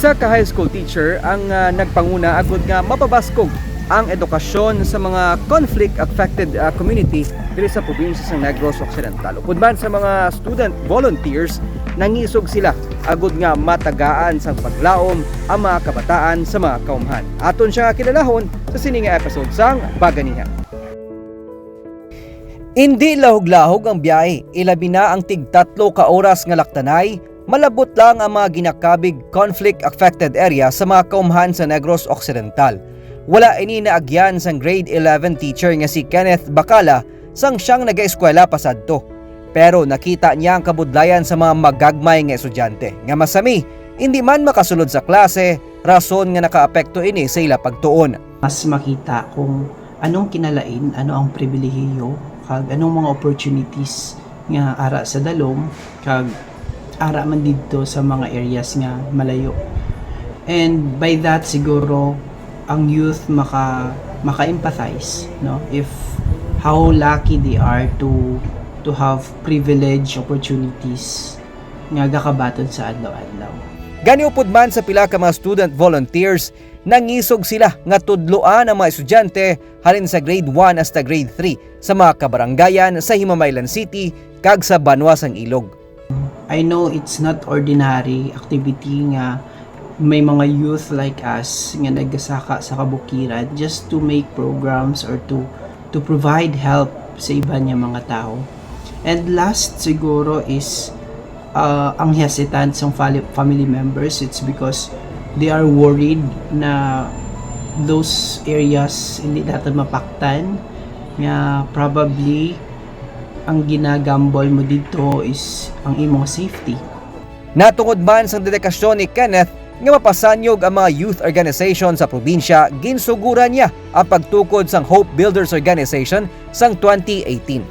Isa ka high school teacher ang ah, nagpanguna agud nga mapabaskog ang edukasyon sa mga conflict-affected ah, community diri sa probinsya sa Negros Occidental. Upod man sa mga student volunteers, nangisog sila agud nga matagaan sang paglaom ang mga kabataan sa mga kaumhan. Aton siya nga kilalahon sa sininga episode sang Baganihan. Hindi lahog-lahog ang biyahe, ilabi na ang tig tatlo ka oras nga laktanay, malabot lang ang mga ginakabig conflict-affected area sa mga kaumhan sa Negros Occidental. Wala ini naagyan sang grade 11 teacher nga si Kenneth Bacala sang siyang nag-eskwela pasadto. Pero nakita niya ang kabudlayan sa mga magagmay nga estudyante. Nga masami, hindi man makasulod sa klase, rason nga nakaapekto ini sa ila pagtuon. mas makita kung anong kinalain, ano ang pribilehiyo, kag anong mga opportunities nga ara sa dalom, kag ara man dito sa mga areas nga malayo. And by that siguro ang youth maka maka-empathize, no? If how lucky they are to to have privilege opportunities nga gakabaton sa adlaw-adlaw. Gani upod man sa pila ka mga student volunteers, nangisog sila nga tudloan ang mga estudyante halin sa grade 1 hasta grade 3 sa mga kabaranggayan sa Himamaylan City kag sa Banwasang Ilog. I know it's not ordinary activity nga may mga youth like us nga nagasaka sa kabukiran just to make programs or to to provide help sa iba niya mga tao. And last siguro is uh, ang hesitance ng fali- family members. It's because they are worried na those areas hindi natin mapaktan nga probably ang ginagambol mo dito is ang imong safety. Natungod man sa dedikasyon ni Kenneth nga mapasanyog ang mga youth organization sa probinsya, ginsuguran niya ang pagtukod sang Hope Builders Organization sang 2018.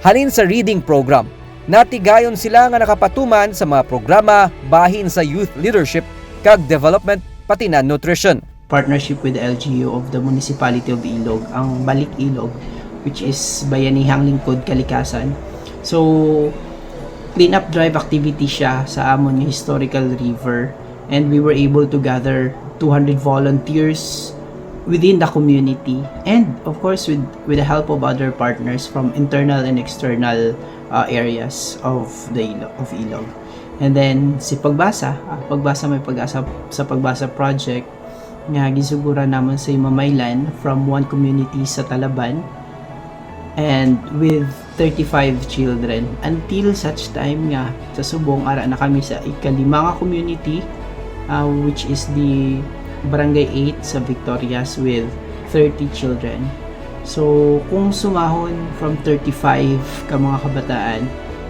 Halin sa reading program, natigayon sila nga nakapatuman sa mga programa bahin sa youth leadership kag development pati na nutrition. Partnership with the LGU of the Municipality of Ilog, ang Balik Ilog, which is Bayanihang Lingkod, Kalikasan. So, clean up drive activity siya sa amon historical river and we were able to gather 200 volunteers within the community and of course with with the help of other partners from internal and external uh, areas of the of Ilog. And then si pagbasa, ah, pagbasa may pag-asa sa pagbasa project nga gisugura namon sa Imamaylan from one community sa Talaban and with 35 children. Until such time nga sa subong ara na kami sa ikalima nga community uh, which is the barangay 8 sa Victorias with 30 children. So kung sumahon from 35 ka mga kabataan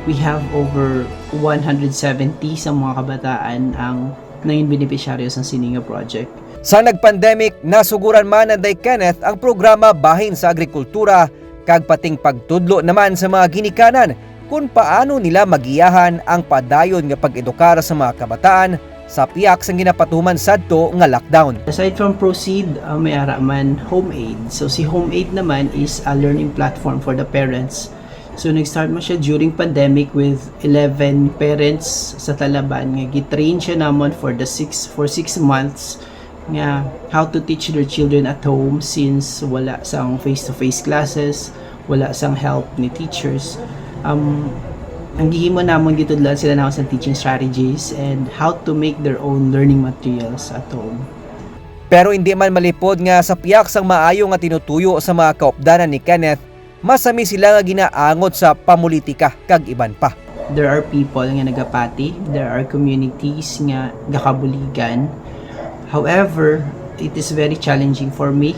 we have over 170 sa mga kabataan ang naging beneficiaryo sa Sininga Project. Sa nagpandemic, nasuguran man ng Day Kenneth ang programa bahin sa agrikultura kag pating pagtudlo naman sa mga ginikanan kung paano nila magiyahan ang padayon nga pag-edukar sa mga kabataan sa piyak sang ginapatuman sadto nga lockdown. Aside from Proceed, uh, may ara man Home Aid. So si Home Aid naman is a learning platform for the parents. So nag-start mo siya during pandemic with 11 parents sa Talaban nga gitrain siya namon for the 6 for 6 months nga how to teach their children at home since wala sang face-to-face classes, wala sang help ni teachers. Um, ang gihimo namon gitudlan sila namon sa teaching strategies and how to make their own learning materials at home. Pero hindi man malipod nga sa piyak sang maayo nga tinutuyo sa mga kaopdanan ni Kenneth, masami sila nga ginaangot sa pamulitika kag iban pa. there are people nga nagapati, there are communities nga gakabuligan. However, it is very challenging for me,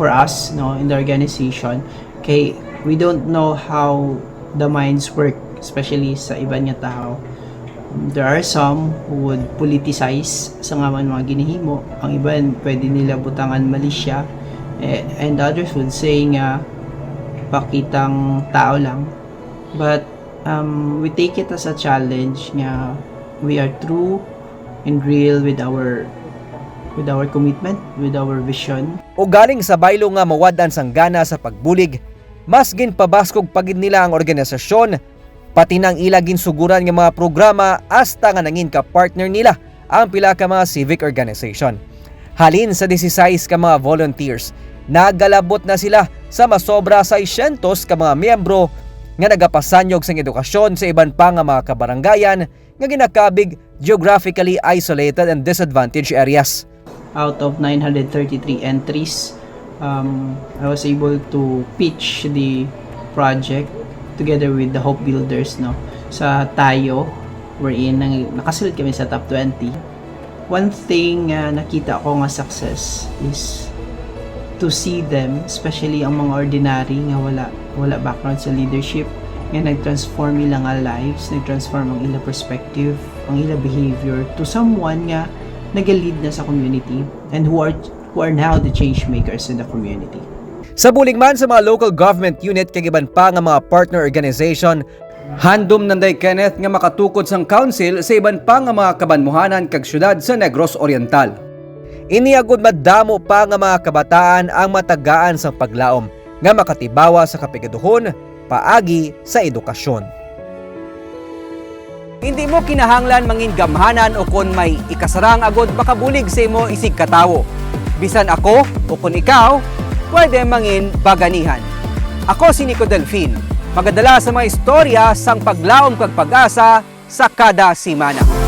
for us, no, in the organization, kay we don't know how the minds work, especially sa iba nga tao. There are some who would politicize sa nga man mga ginihimo. Ang iban, pwede nila butangan malisya. Eh, and others would say nga, pakitang tao lang. But um, we take it as a challenge nga we are true and real with our with our commitment, with our vision. o galing sa baylo nga mawadan sang gana sa pagbulig, mas ginpabaskog pagid nila ang organisasyon, pati nang ila ginsuguran nga mga programa hasta nga nangin ka partner nila ang pila ka mga civic organization. Halin sa 16 ka mga volunteers, nagalabot na sila sa masobra 600 ka mga miyembro nga nagapasanyog sa edukasyon sa iban pa nga mga kabarangayan nga ginakabig geographically isolated and disadvantaged areas. Out of 933 entries, um, I was able to pitch the project together with the Hope Builders no sa tayo wherein nang, nakasilid kami sa top 20. One thing uh, nakita ko nga success is to see them, especially ang mga ordinary nga wala wala background sa leadership nga nag-transform ilang lives, nag-transform ang ilang perspective, ang ilang behavior to someone nga nag-lead na sa community and who are who are now the change makers in the community. Sa bulig man sa mga local government unit kag iban pa nga mga partner organization, handom nanday Kenneth nga makatukod sang council sa iban pa nga mga kabanmuhanan kag syudad sa Negros Oriental. Iniagod madamo pa nga mga kabataan ang matagaan sang paglaom nga makatibawa sa kapigaduhon paagi sa edukasyon. Hindi mo kinahanglan mangin gamhanan o kon may ikasarang agod makabulig sa imo isig katawo. Bisan ako o kun ikaw, pwede mangin baganihan. Ako si Nico Delfin, magadala sa mga istorya sang paglaom kag pag-asa sa kada simana.